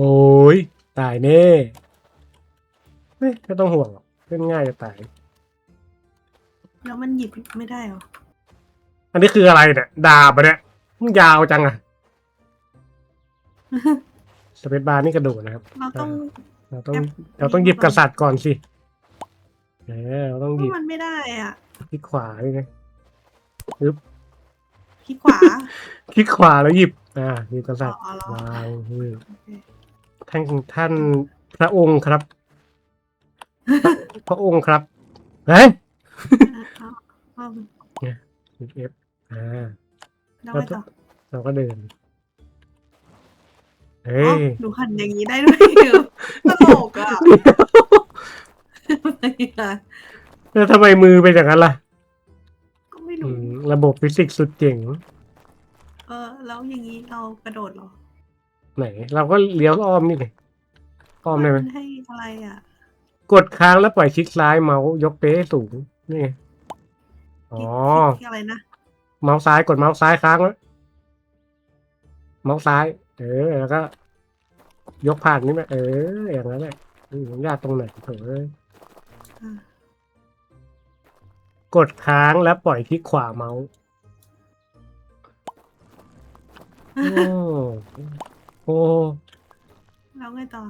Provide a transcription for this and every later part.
โอ้ยตายแน่ไม่ไม่ต้องห่วงหรอกเล่นง่ายจะตาย แล้วมันหยิบไม่ได้เหรอ อันนี้คืออะไรเนี่ยดาบอะเนี่ยมันยาวจังอะสเปซบาร์นี่กระโดดนะครับ เราต้อง เราต้องแอป เราต้องหยิบกษัตริย์ก่อนสิเออเราต้องหเพยิบราะมันไม่ได้อะคลิกขวาด้วยไงคลิกขวา คลิกขวาแล้วหยิบ อ่าหยิบกษัตริย์อ๋อเหรอวางอืมโอเค ท่านท่านพระองค์ครับ พระองค์ครับเฮ้ยเอาเอาเอฟอ่าแล้วไงต่อเราก็เดินเฮ้อ๋อยดูหันอย่างนี้ได้ด้วยเหรอตลกอะอะไรอะแล้วทำไมมือเป็นอย่างนั้นล่ะ ก็ไม่อืรู้มระบบฟิสิกส์สุดเจ๋ง เออ แล้วอย่างนี้เรากระโดดเหรอ ไหน เราก็เลี้ยวอ้อมนี่ไงอ้อมได้ไหมนให้อะไรอะ กดค้างแล้วปล่อยคลิกซ้ายเมาส์ยกไปให้สูงนี่ไงอ๋อ คลิกอะไรนะ เมาส์ซ้ายกดเมาส์ซ้ายค้างแล้วเมาส์ซ้าย เออ แล้วก็ ยกผ่านนี่ไหมเออ อย่างนั้นแหละอืมยากตรงไหนเถอะเอ้ยอะ กดค้างแล้วปล่อยคลิกขวาเมาส์โอ้โอ้แล้วไงต่อ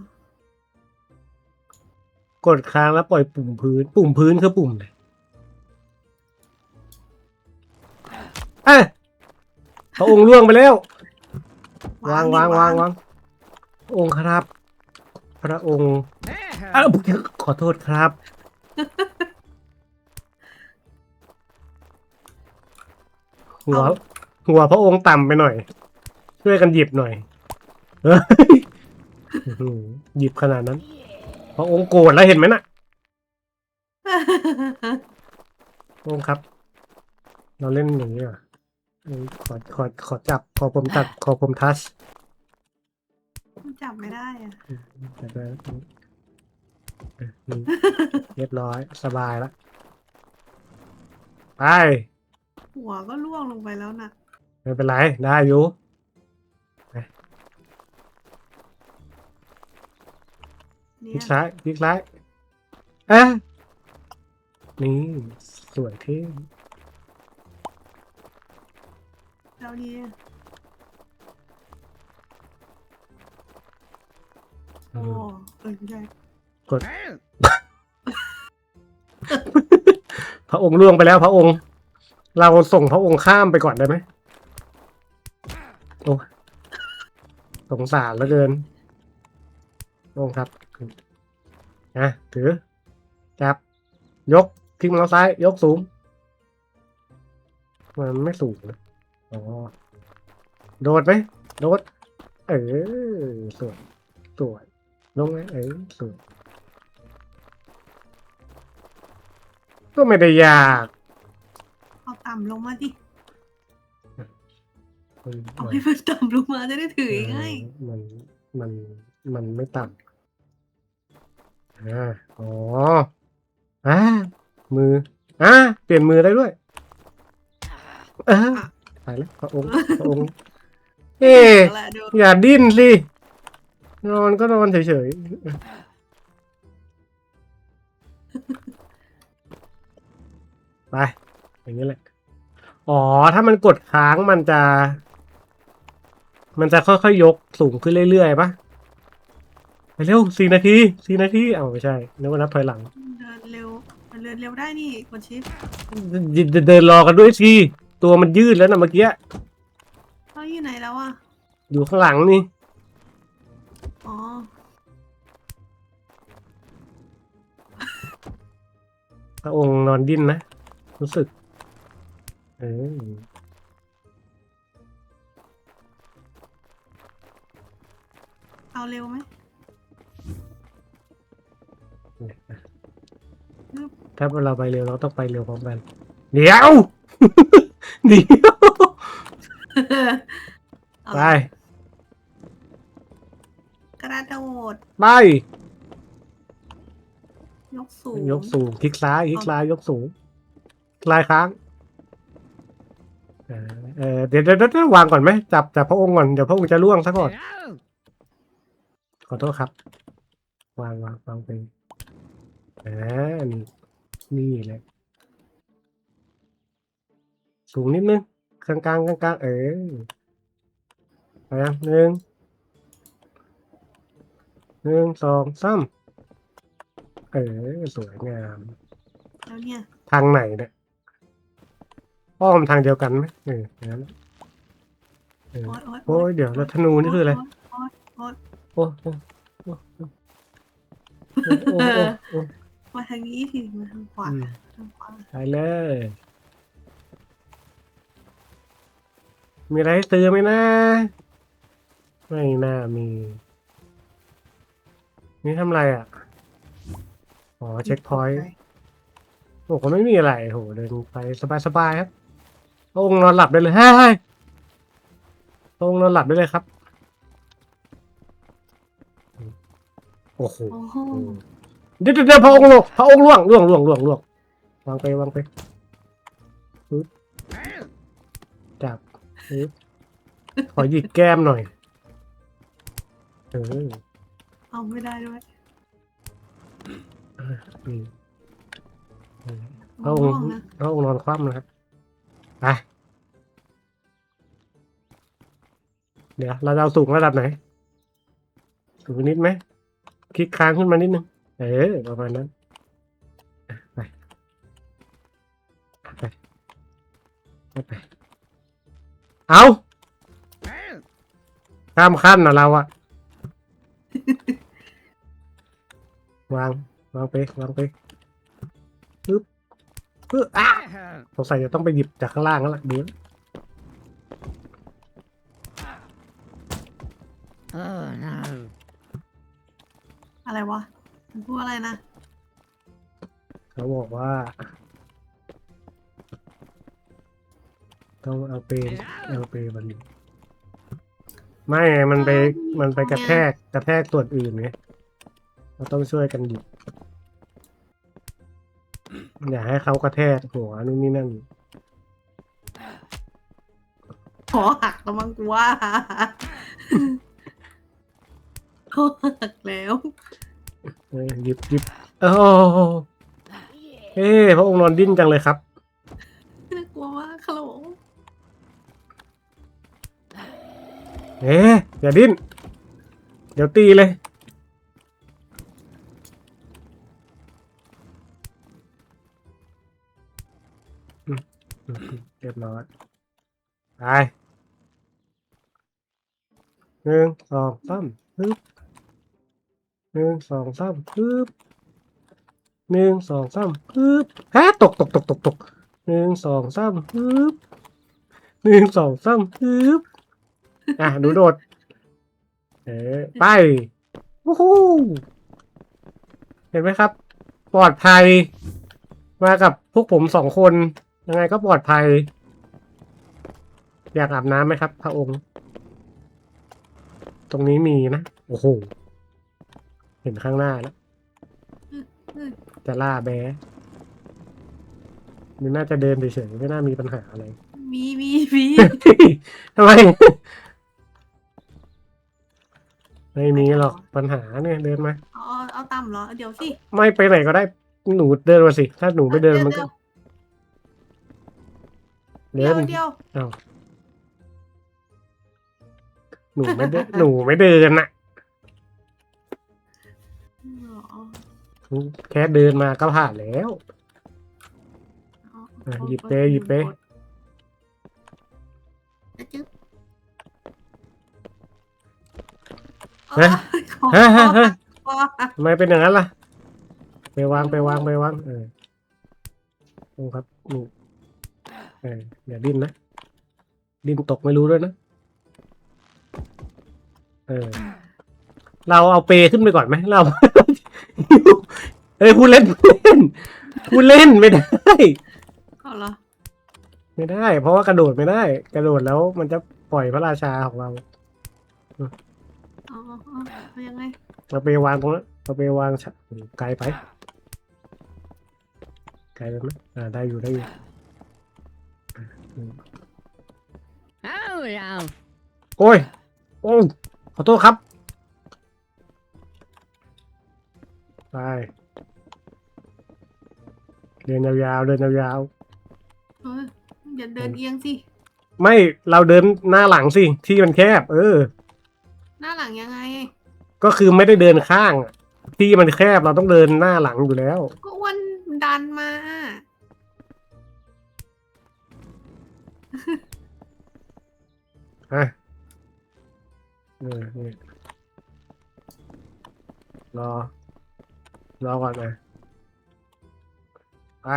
กดค้างแล้วปล่อยปุ่มพื้น ปุ่มพื้นคือปุ่มไหนเอ้ยพระองค์ล่วงไปแล้ว วางวางวางวางพระองค์ครับ พระองค์อ้าวขอโทษครับ หัว หัวพระองค์ต่ำไปหน่อย ช่วยกันหยิบหน่อย เฮ้ยอื้อหือหยิบขนาดนั้นพระองค์โกรธแล้วเห็นไหมน่ะพระองค์ครับ เราเล่นอย่างนี้เหรอเอ้ยขอขอขอจับขอผมตัดขอผมทัชจับไม่ได้อะจับได้เออนี่เรียบร้อยสบายแล้วไป หัวก็ล่วงลงไปแล้วน่ะ ไม่เป็นไร ได้อยู่ คเนี่ลิยกซ้ายคลิกซ้ายเอ๊ะนี่ สวยเท่แล้วเนี่ยอืโอ้มเออไม่ใช่กด พระองค์ล่วงไปแล้วพระองค์ เราส่งพระองค์ข้ามไปก่อนได้ไหมโอ้สงสารเหลือเกินพระองค์ครับ นะถือ จับ ยกคลิกเมาส์ซ้าย ยกสูง มันไม่สูงนะอ๋อโดดไหมโดด เออสวยสวยลงไหมเออสวยก็ไม่ได้ยากเอาต่ำลงมาดิมันเอาให้มันต่ำลงมาจะได้ถือง่ายมันมันมันไม่ต่ำ อ่าอ๋ออ่ามืออ่าเปลี่ยนมือได้ด้วยอ่าไปแล้วพระองค์พระองค์เอ๊ะเอาละดูอย่าดิ้นสินอนก็นอนเฉยๆไปอย่างนี้แหละ อ๋อ ถ้ามันกดค้างมันจะ มันจะค่อยๆยกสูงขึ้นเรื่อยๆปะ ไปเร็วสี่นาทีสี่นาทีเอาไม่ใช่นึกว่านับถอยหลัง เดินเร็วมันเดินเร็วได้นี่กดชิปเดินเดินรอกันด้วยสิตัวมันยืดแล้วนะเมื่อกี้เขาอยู่ไหนแล้วอะอยู่ข้างหลังนี่อ๋อพระองค์นอนดิ้นนะ รู้สึก เออเอาเร็วไหม ถ้าเราไปเร็วเราต้องไปเร็วพร้อมกัน เดี๋ยวเดี๋ยวเอาไปกระโดดไปยกสูงยกสูงคลิกซ้ายคลิกซ้ายยกสูงคลายค้างเออเออเดี๋ยวเดี๋ยวเดี๋ยววางก่อนไหมจับจับพระองค์ก่อนเดี๋ยวพระองค์จะล่วงซะก่อนขอโทษครับ วางวางวางไป อ่านี่นี่แหละสูงนิดนึงกลางกลางกลางกลางเออนะหนึ่งหนึ่งสองสามเออสวยงามแล้วเนี่ยทางไหนเนี่ยอ้อมทางเดียวกันไหมเออเดี๋นะเโอ้โหยเดี๋ยวแล้วธนูนี่คืออะไรโอ้โอ้โอ้โอ้โอ้โอ้ มาทางนี้สิมาทางขวาอืม ทางขวาไปเลย มีอะไรให้ซื้อไหมนะ ไม่น่ามี นี่ทำอะไรอะ อ๋อ เช็คพอยต์ โอ้ก็ไม่มีอะไรโหเดินไปสบายๆครับพระองค์นอนหลับได้เลยเฮ้ยพระองค์นอนหลับได้เลยครับ โอ้โหโอ้โห เดี๋ยวเดี๋ยวเดี๋ยวพระองค์ล่วงพระองค์ล่วงล่วงล่วงล่วงล่วงวางไปวางไปปึ๊บจับปึ๊บขอหยิกแก้มหน่อยเออเอาไม่ได้ด้วยนี่พระองค์ง่วงนะพระองค์นอนคว่ำนะครับไปเดี๋ยวเราจะเอาสูงระดับไหน สูงนิดไหมคลิกค้างขึ้นมานิดนึง เออประมาณนั้นไปไปไปไปเอาข้ามขั้นนะเราอะวางวางไปวางไปปึ๊บปึ๊บอะสงสัยจะต้องไปหยิบจากข้างล่างแล้วล่ะเดี๋ยว Oh no. อะไรวะมัน พูดอะไรนะ เขาบอกว่า ต้องเอาไปเอาไปวันนี้ไม่ไงมันไปมันไปกระแทกกระแทกส่วนอื่นไงเราต้องช่วยกันหยิบอย่าให้เขากระแทกหัวนู่นนี่นั่นขอหักแล้วมั้งกูว่าขอหักแล้ว เออหยิบหยิบโอ้โหเฮ้พระองค์นอนดิ้นจังเลยครับ น่ากลัวมากฮัลโหลเอ๊ะอย่าดิ้น เดี๋ยวตีเลยอืมอืมอืมเรียบร้อยไปหนึ่งสองสามปึ๊บ หนึ่งสองสามปึ๊บหนึ่งสองสามปึ๊บฮะตกตกตกตกตกหนึ่งสองสามปึ๊บหนึ่งสองสามปึ๊บอะหนูโดด เออไปวู้ฮู้เห็นไหมครับ ปลอดภัย มากับพวกผมสองคน ยังไงก็ปลอดภัย อยากอาบน้ำไหมครับ พระองค์ ตรงนี้มีนะ โอ้โห ห็นข้างหน้าแล้วอืมจะล่าแบ๊มันน่าจะเดินเฉยๆไม่น่ามีปัญหาอะไร มีมีมีทำไม ไม่มีหรอกปัญหาเนี่ยเดินมาเอาเอาเอาต่ำเหรอ เดี๋ยวสิ ไม่ไปไหนก็ได้หนูเดินมาสิ ถ้าหนูไม่เดินมันก็เดี๋เดิยวนเดี๋ยวอ้าวหนูไม่เดินหนูไม่เดินน่ะ แค่เดินมาก็ผ่านแล้วเอาอะเอาหยิบอาเป้หยิบเป้จะจึ๊บเฮ้ยขอเฮ้ยเฮ้ยเฮ้ยขอทำไมเป็นอย่างนั้นล่ะ ไปวางไปวางไปวางเออโอ้ครับนี่เอออย่าดิ้นนะ ดิ้นตกไม่รู้ด้วยนะ เออ เราเอาเปขึ้นไปก่อนไหมเรา เอ้ยพูดเล่นพูดเล่นพูดเล่นไม่ได้ เอาเหรอไม่ได้ เพราะว่ากระโดดไม่ได้ กระโดดแล้วมันจะปล่อยพระราชาของเราเอาเอาเอาเอายังไงเราไปวางตรงนั้นเราไปวางฉะไกลไปไกลไปไหมอ่าได้อยู่ได้อยู่ Oh no. โอ้ยโอ้ยขอโทษครับไป เดินยาวๆเดินยาวเอออย่าเดินเอียงสิ ๆไม่เราเดินหน้าหลังสิที่มันแคบ เออ หน้าหลังยังไง ก็คือไม่ได้เดินข้างอะที่มันแคบเราต้องเดินหน้าหลังอยู่แล้ว ก็อ้วันดันมา อะเออนี่รอ รอก่อนนะ ไป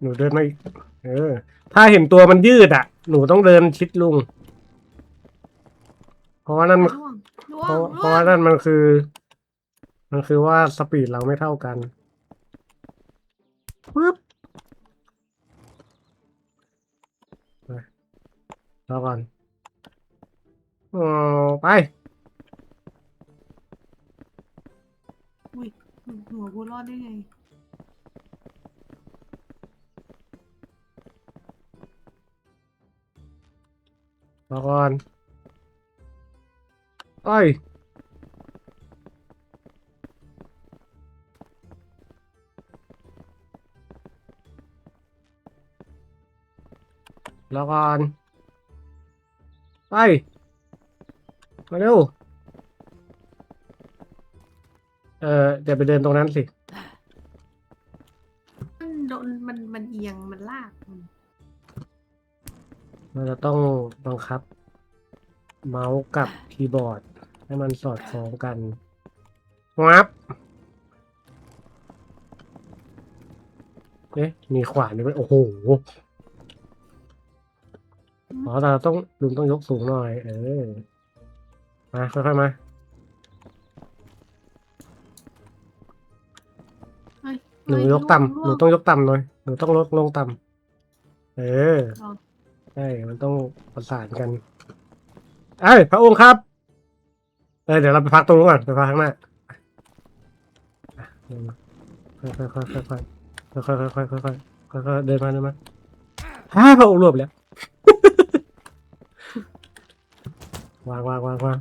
หนูเดินมาอีกเออ ถ้าเห็นตัวมันยืดอะ หนูต้องเดินชิดลุง เพราะว่านั่นมันล่วงล่วเพราะเพราะว่านั่นมันคือ มันคือว่าสปีดเราไม่เท่ากันปึ๊บไปรอก่อนอ๋อไป หัวกูรอดได้ไงรอก่อนไอ้ยรอก่อนไปมาเร็ว ออเดี๋ยวไปเดินตรงนั้นสิ มันโดนมันมันเอียงมันลากมันเราจะต้องบังคับ เมาส์กับคีย์บอร์ด ให้มันสอดคล้องกันงับเอ๊ะมีขวานด้วยโอ้โหอ๋อแต่เราต้องลุงต้องยกสูงหน่อย เออ มา ค่อยๆมา หนูเฮ้ยกต่ำหล่นูวงต้องยกต่ำหน่อยหนูต้องลดลงต่ำเออลองใช่มันต้องประสานกันเอ้ยพระองค์ครับเออเดี๋ยวเราไปพักตรงนู้นก่อนไปพักข้างหน้าอะเดินมาค่อยๆค่อยๆค่อยๆค่อยๆค่อยๆค่อยๆค่อยๆค่อยๆเดินมาเดินมาฮ่าพระองค์รวบแล้ววางวางวางวาง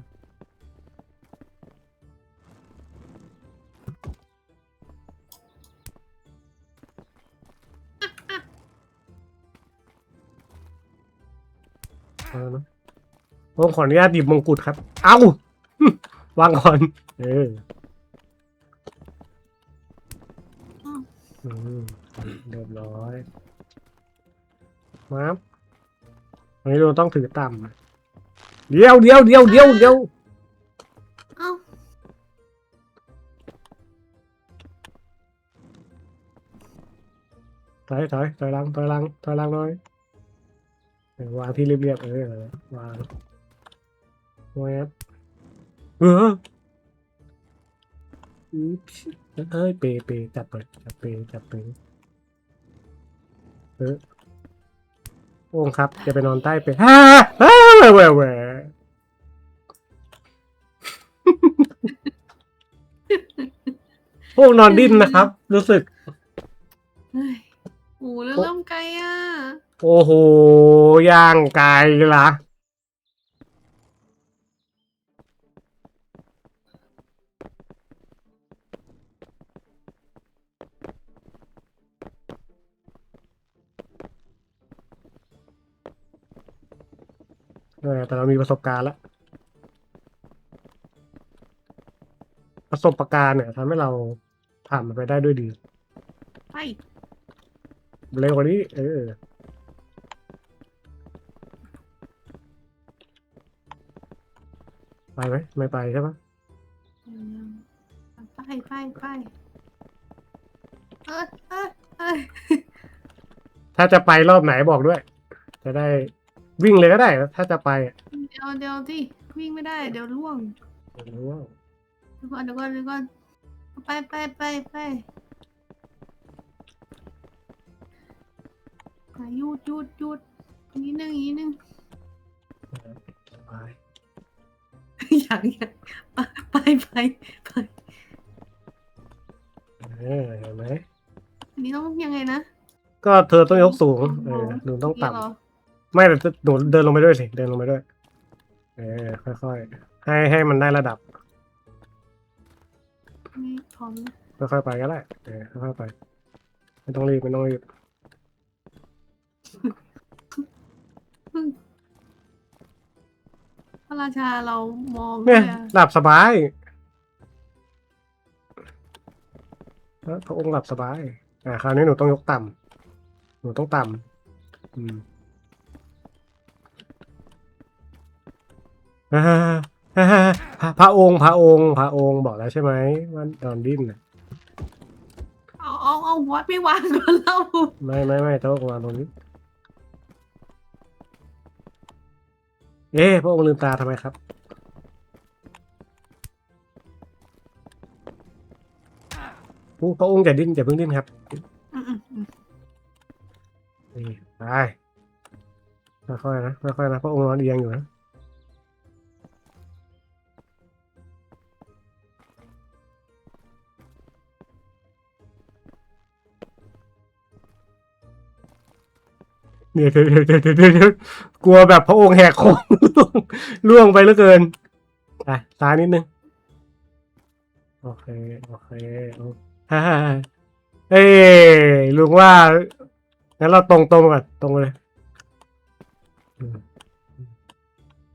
ผมขออนุญาตหยิบมงกุฎครับ เอ้าวางก่อน เอออ้าวอืมเรียบร้อยมาบอันนี้เราต้องถือต่ำเดี๋ยวเดี๋ยวเดี๋ยวเดี๋ยวเดี๋ยวเอ้าถอยถอยถอยหลังถอยหลังถอยหลังหน่อยเออ วางที่เรียบๆเออวางแวบเอออุ๊ยเอ้ยเปเปจับไปจับเปจับเปเออโอ้งครับ จะไปนอนใต้เปฮ่าฮ่าแหวแหวแหวพวกนอนดิ้นนะครับ รู้สึกโอ้แล้วเริ่มไกลอะ โอ้โห ย่างไกลละเออแต่เรามีประสบการณ์แล้วประสบการณ์เนี่ยทำให้เราผ่านมันไปได้ด้วยดี ไป เร็วกว่านี้ เออ ไปไหมไม่ไปใช่ปะอืมไปไปไปเอ้ยเอ้ยเอ้ยถ้าจะไปรอบไหนบอกด้วย จะได้วิ่งเลยก็ได้ ถ้าจะไปอะเดี๋ยวเดี๋ยวที่วิ่งไม่ได้ เดี๋ยวล่วงไม่รู้ว่าเดี๋ยวก่อนเดี๋ยวก่อนเดี๋ยวก่อนไปไปไปไปอะหยุดหยุดหยุดอีกนิดนึงอีกนิดนึงไป อย่างเงี้ยไปไปไปเออเห็นไหมอันนี้ต้องยังไงนะก็เธอต้องยกสูงเออหนูต้องต่ย่าเหรอำไม่แต่หนูเดินลงไปด้วยสิ เดินลงไปด้วย เออค่อยๆ ให้ให้มันได้ระดับ นี่พร้อมนะค่อยๆไปก็ได้เออค่อยๆไป ไม่ต้องรีบ ไม่ต้องรีบ พระราชาเรามองเนี่ยเลยอะหลับสบายแล้วพระองค์หลับสบาย อ่าคราวนี้หนูต้องยกต่ำหนูต้องต่ำอืมอ่าอ่าพระพระองค์พระองค์พระองค์บอกแล้วใช่ไหมว่าตอนดิ้นน่ะเอาเอาเอาวัดไม่วางก่อนเราไม่ไม่ไม่ต้องวางตรงนี้ เอ๊ะพระองค์ลืมตาทำไมครับผู้พระองค์อย่าดิ้นอย่าเพิ่งดิ้นครับอืมอืมอืมนี่ไปค่อยๆนะค่อยๆนะพระองค์นอนเอียงอยู่นะ เนี่ยเดี๋ยวเดี๋ยวเดี๋ยวเดี๋ยวเดี๋ยวกลัวแบบพระองค์แหกโค้งล่วงล่วงไปเหลือเกินอะซ้ายนิดนึง โอเค โอเคโอฮ่าฮ่าฮ่าเอ้ยลุงว่างั้นเราตรงตรงก่อนตรงไปเลยอืม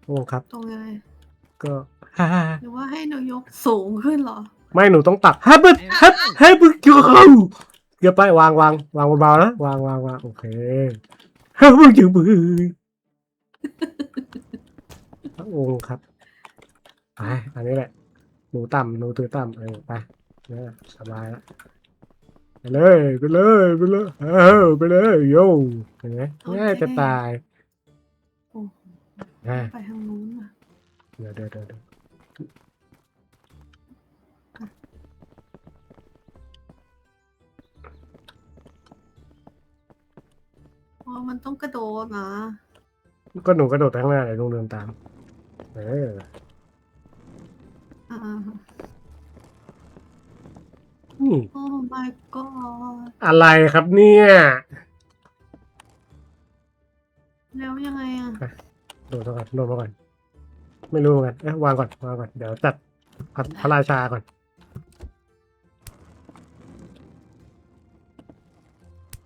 โอ้ครับ ตรงยังไงก็ฮ่าฮ่าหรือว่าให้หนูยกสูงขึ้นเหรอ ไม่หนูต้องตักฮับบิ้ฮับฮับบิ้เกือบไปวางวางวางเบาๆนะวางวางวางโอเค ฮับบิ้จืบือพระองค์ครับไปอันนี้แหละหนูต่ำหนูถือต่ำเออไปเนี่ยสบายแล้วไปเลยไปเลยไปเลยเออไปเลยโย่เห็นไหมง่ายจะตายโอ้อะไปทางนู้นอะเดี๋ยวเดี๋ยวเดี๋ยว วเพราะมันต้องกระโดดนะก็หนูกระโดดไปข้างหน้าเลยลุงเดินตาม เอออ่านี่โอ้ my god อะไรครับเนี่ย แล้วยังไงอะโดดมาก่อนโดดมาก่อน ไม่รู้เหมือนกันเอ๊ะวางก่อนวางก่อน เดี๋ยวจัดพระพระราชาก่อน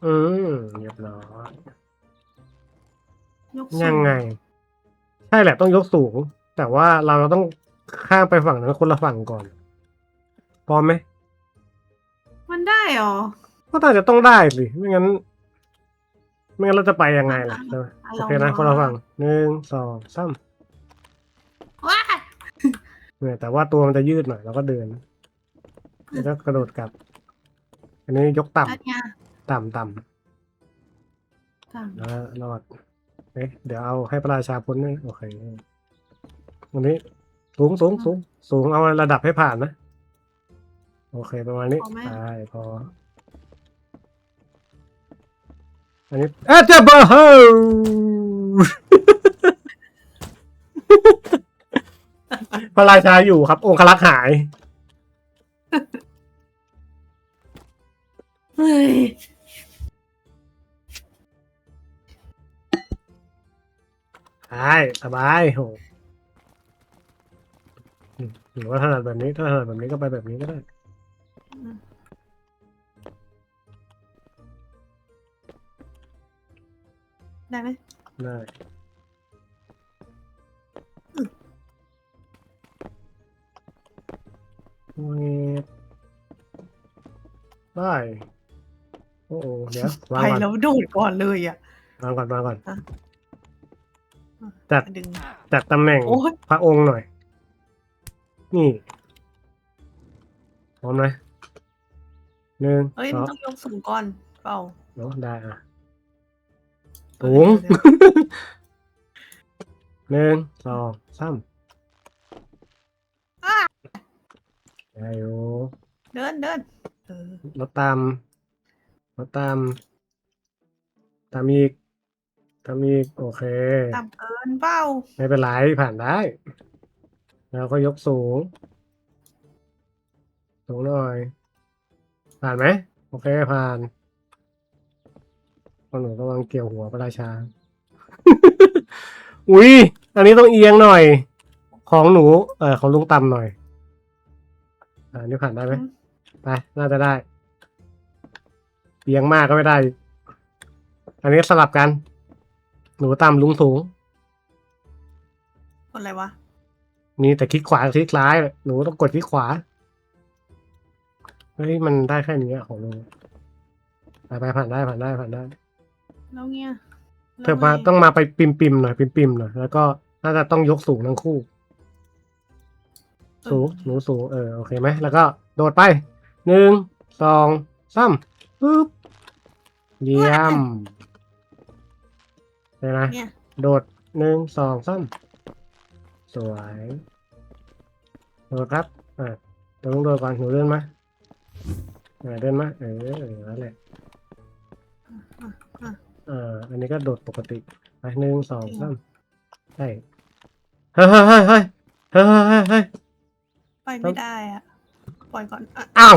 อืมเรียบร้อยยกสูยังไง ใช่แหละต้องยกสูง แต่ว่าเราต้องข้ามไปฝั่งนั้นคนละฝั่งก่อน พร้อมไหม มันได้เหรอ ก็น่าจะต้องได้สิ ไม่งั้น ไม่งั้นเราจะไปยังไงล่ะใช่ไหมอะโอเคนะคนละฝั่งหนึ่งสองสามว้าเนี่ยแต่ว่าตัวมันจะยืดหน่อย แล้วก็เดินแล้วก็กระโดดกลับ อันนี้ยกต่ำ อันเนี้ย ต่ำต่ต่ำำแล้วรอดเอ๊ะเดี๋ยวเอาให้พระราชาพ้นนี่โอเควันนี้สูงสูงสูงสูงเอาระดับให้ผ่านนะ โอเคประมาณนี้ใช่พอ อันนี้อาจจะบ้าเฮาพระราชาอยู่ครับ องครักษ์หาย เฮ้ย ใช่สบายโหอืมหรือว่าถนัดแบบนี้ถ้าถนัดแบบนี้ก็ไปแบบนี้ก็ได้ได้ไหมได้เวทได้โอ้โหเดี๋ยววางไปก่อนแล้วโดดก่อนเลยอะวางก่อนวางก่อน อะจัดดึงจัดตำแหน่งโอ้ยพระองค์หน่อย นี่พร้อมไหมหนึ่งเอ้ยสมัอนงต้องยกสูงก่อนเปล่าเนาะได้อะสูงหนึ่งสองสามได้อยู่เดินเดินเออรถตามรถตาม ตามอีก ตามอีก โอเคต่ำเกิ นเปล่าไม่เป็นไรผ่านได้ แล้วก็ยกสูง สูงหน่อย ผ่านไหมโอเคผ่านพอหนูกำลังเกี่ยวหัวพระราชา อุ้ยอันนี้ต้องเอียงหน่อย ของหนู เออของลุงต่ำหน่อยอ่านี่ผ่านได้ไหมไปน่าจะได้เอียงมากก็ไม่ได้ อันนี้สลับกัน หนูต่ำลุงสูง คนอะไรวะ มีแต่คลิกขวากับคลิกซ้ายหนูต้องกดคลิกขวา เฮ้ย มันได้แค่นี้อะของลุงไปไปผ่านได้ผ่านได้ผ่านได้ แล้วเงี้ยเธอมาต้องมาไปปิมปิมๆหน่อยปิมปิมๆหน่อยแล้วก็น่าจะต้องยกสูงทั้งคู่ สูงหนูสูงเออโอเคไหมแล้วก็โดดไปหนึ่งสองสามปึ๊บเยี่ยมเห็นไหมเนี่ยโดดหนึ่งสองสาม สวยโดดครับอ่าต้องโดดก่อนหนูเดินมาอ่าเดินมาเออเออนั่นแหละเอออันนี้ก็โดดปกติไปหนึ่งสองสามใช่เฮ้ยเฮ้ยเฮ้ยเฮ้ยเฮ้ยเฮ้ยปล่อยไม่ได้อะปล่อยก่อนอ้าว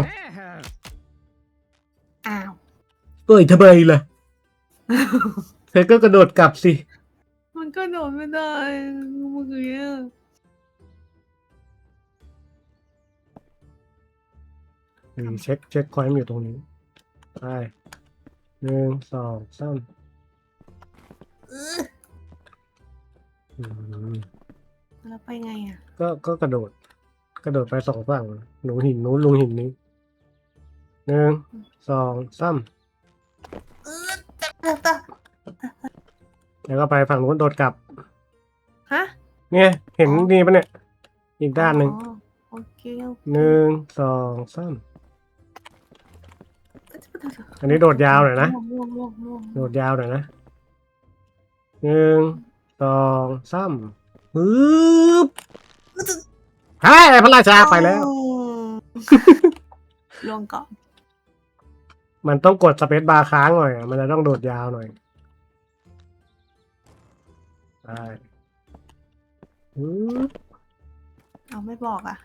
อ้าวเอ้ยทำไมล่ะเธอก็กระโดดกลับสิ มันก็โดดไม่ได้เมื่อกี้อะนี่เช็คเช็คคอยมันอยู่ตรงนี้ไปหนึ่งสองสามเอออืมแล้วไปไงอะ ก็ก็กระโดด กระโดดไปสองฝั่งหนูหินนู้นลุงหินนี้หนึ่งสองสามเออแต่แต่แต่ แล้วก็ไปฝั่งนู้นโดดกลับ ฮะเนี่ยเห็นนี่ปะเนี่ย อีกด้านหนึ่งอ๋อโอเคโอเคหนึ่งสองสามอันนี้โดดยาวหน่อยนะ ล่วงล่วงล่วงโดดยาวหน่อยนะหนึ่งสองสามปึ๊บเฮ้ยพระราชาไปแล้วอืมล่วงก่อน มันต้องกดสเปซบาร์ค้างหน่อยอะมันจะต้องโดดยาวหน่อย ได้ปึ๊บเอาไม่บอกอะ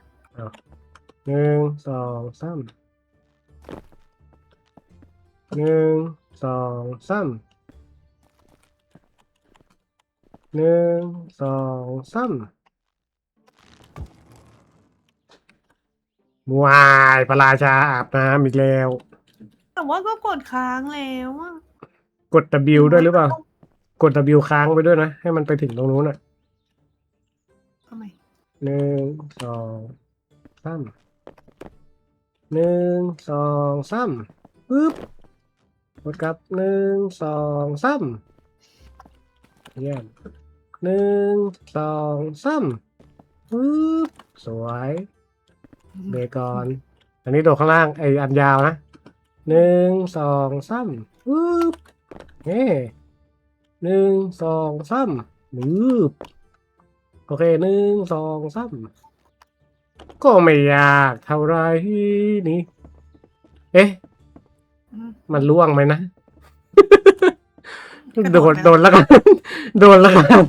หนึ่งสองสามหนึ่งสองสามหนึ่งสองสามวายพระราชาอาบน้ำอีกแล้ว แต่ว่าก็กดค้างแล้วอะกด W ด้วยหรือเปล่า กด W ค้างไปด้วยนะ ให้มันไปถึงตรงนู้นอะทำไมหนึ่งสองสามหนึ่งสองสามปึ๊บกดกลับหนึ่งสองสามเยี่ยมหนึ่งสองสามปึ๊บสวยเบรกก่อนอันนี้โดดข้างล่างไออันยาวนะหนึ่งสองสามปึ๊บเฮ้ หนึ่งสองสามปึ๊บโอเคหนึ่งสองสามก็ไม่ยากเท่าไรนี่ เอ๊ะอืมมันล่วงไหมนะกระโดโดดดไหมล่ะโดดแล้วกันโดดแล้วกัน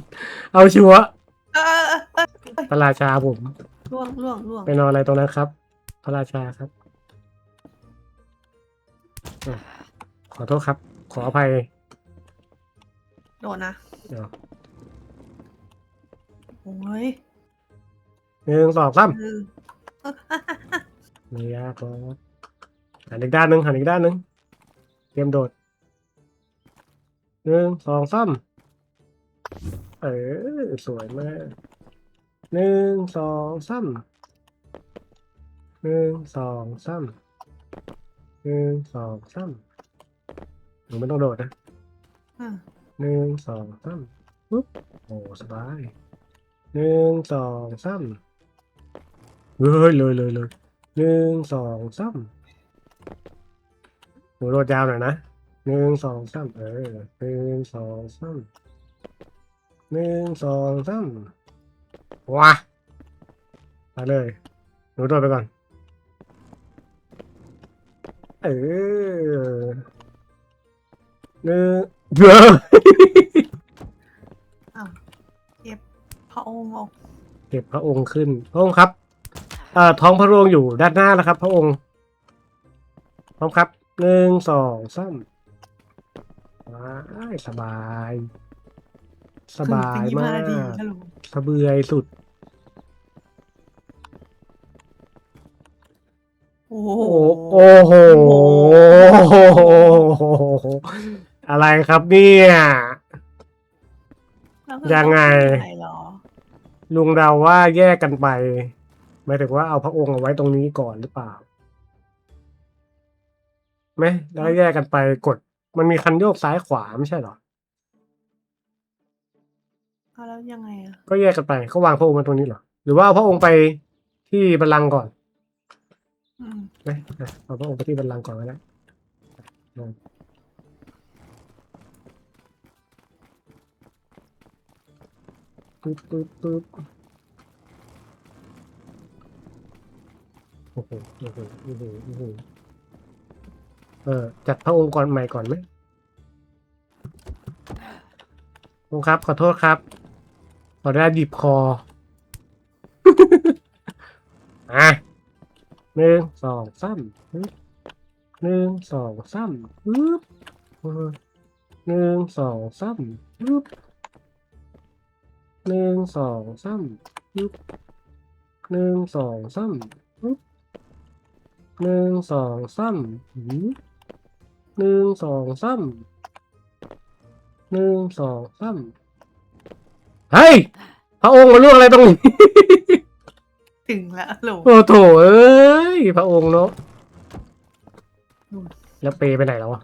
เอาชัวร์เออเออเออพระราชาผมล่วงล่วงล่วงไปนอนอะไรตรงนั้นครับ พระราชาครับอะขอโทษครับ ขออภัย โดนนะเดี๋ยวโอ้ยหนึ่งสองสามเออไม่ยากหรอกหันอีกด้านหนึ่งหันอีกด้านหนึ่งเตรียมโดดหนึ่งสองสามเออสวยมากหนึ่งสองสามหนึ่งสองสามหนึ่งสองสามหนูไม่ต้องโดดนะ อะ หนึ่งสองสามปุ๊บโอ้สบายหนึ่งสองสามเฮ้ยเลยเลยเลยหนึ่งสองสามหนูโดดยาวหน่อยนะหนึ่งสองสามเออหนึ่งสองสามหนึ่งสองสามว้าไปเลยหนูโดดไปก่อน เออหนึ่งเบ้ออ้าวเก็บพระองค์ออกเก็บพระองค์ขึ้น พระองค์ครับ เอ่อท้องพระโรงอยู่ด้านหน้าแล้วครับ พระองค์ พร้อมครับหนึ่งสองสามว้ายสบาย สบายถึงมา25นาทีกฮัลโหลสะเบือยสุด โอ้โหโอ้โอ้โห อะไรครับเนี่ย แล้วก็ยังไงม่เป็นรหรอ ลุงเดาว่าแยกกันไปหมายถึงว่าเอาพระองค์เอาไว้ตรงนี้ก่อนหรือเปล่าไหมแล้วก็แยกกันไปกด มันมีคันโยกซ้ายขวาไม่ใช่เหรอ เอาแล้วยังไงอะก็แยกกันไปเขาวางพระองค์ไว้ตรงนี้เหรอ หรือว่าเอาพระองค์ไปที่บัลลังก์ก่อน อืม ไหมอะเอาพระองค์ไปที่บัลลังก์ก่อนก็ได้ลง ปึ๊บปึ๊บปึ๊บโอ้โหโอ้โหโอ้โหโอ้โหเออจัดพระองค์ก่อนใหม่ก่อนไหมองครับ ขอโทษครับ ขอได้หยิบคอ อะหนึ่งสองสามหนึ่งสองสามปึ๊บหนึ่งสองสามปึ๊บ หนึ่งสองสามปึ๊บหนึ่งสองสามปึ๊บหนึ่งสองสามปึ๊บหนึ่งสองสามหนึ่งสองสามเฮ้ยพระองค์มาล่วงอะไรตรงนี้ ถึงแล้วฮัลโหลโอ้โถเอ้ยพระองค์เนาะแล้วเปไปไหนแล้ววะ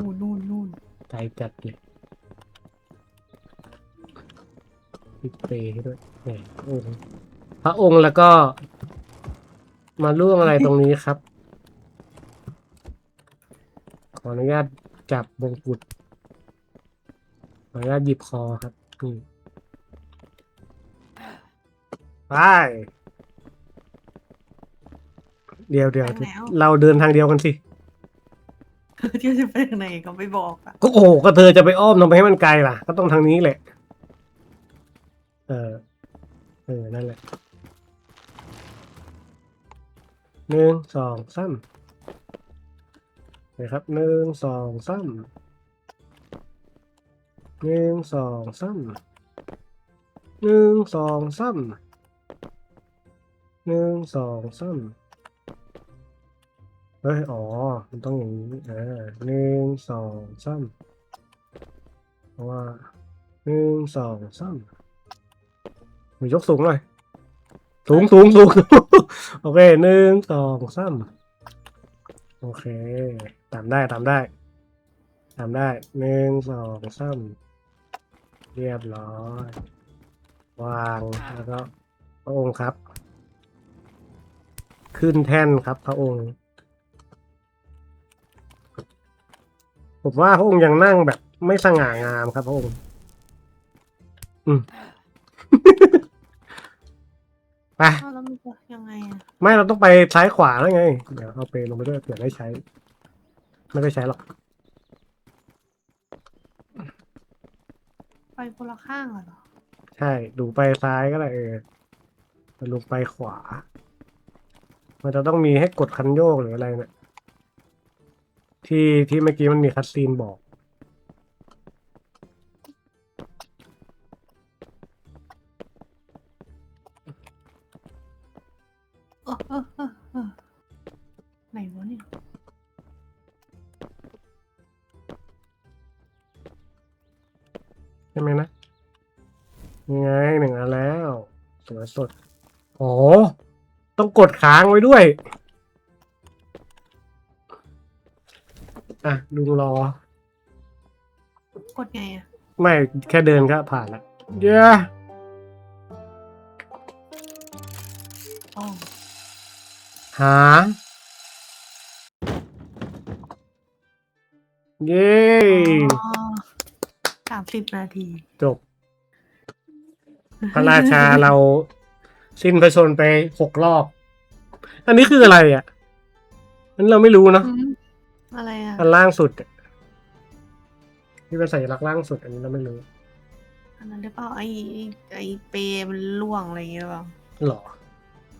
นู่นนู่นนู่นใจจัดเลย ปิดเปให้ด้วยแหมพระองค์พระองค์แล้วก็ มาล่วงอะไรตรงนี้ครับ ขออนุญาตจับมงกุฎขออนุญาตหยิบคอครับนี่ไปเดี๋ยวเดี๋ยวเราเดินทางเดียวกันสิ เที่ยวจะไปทางไหนก็ไม่บอกอะก็โอ้โหก็เธอจะไปอ้อมทำไมให้มันไกลล่ะ ก็ต้องทางนี้แหละเออเออ นั่นแหละหนึ่งสองสามนะครับหนึ่งสองสามหนึ่งสองสามหนึ่งสองสามหนึ่งสองสามเฮ้ย อ๋อ มันต้องอย่างนี้อ่าหนึ่งสองสามเพราะว่าหนึ่งสองสาม ยกสูงหน่อย สูงสูงสูงโอเคหนึ่งสองสามโอเค ตามได้ตามได้ ตามได้หนึ่งสองสามเรียบร้อย วางแล้วก็พระองค์ครับ ขึ้นแท่นครับพระองค์ ผมว่าพระองค์ยังนั่งแบบไม่สง่างามครับพระองค์ อืม ไปอ้าวแล้วมันจะยังไงอะไม่เราต้องไปซ้ายขวาแล้วไง เดี๋ยวเอาเปลงลงไปด้วยเผื่อได้ใช้ ไม่ได้ใช้หรอก ไปคนละข้างเหรอใช่ ดูไปซ้ายก็ได้เออแต่ลงไปขวา มันจะต้องมีให้กดคันโยกหรืออะไรเนี่ยที่ที่เมื่อกี้มันมีคัดซีนบอก ใช่ไหมนะยังไงหนึ่งอันแล้วสวยสดโอ้ต้องกดค้างไว้ด้วย อะลุงรอ กดไงอะ ไม่แค่เดินก็ผ่านละเย้อ๋อหา เย้ สามสิบนาที จบ พระราชาเราสิ้นพระชนม์ไปหกรอบ อันนี้คืออะไรอะนั้นเราไม่รู้เนาะอืมอะไรอะอันล่างสุดอะที่เป็นสัญลักษณ์ล่างสุด อันนี้เราไม่รู้อันนั้นหรือเปล่าไอไอ้ไอเปรย์มันล่วงอะไรอย่างเงี้ยหรือเปล่าหรอ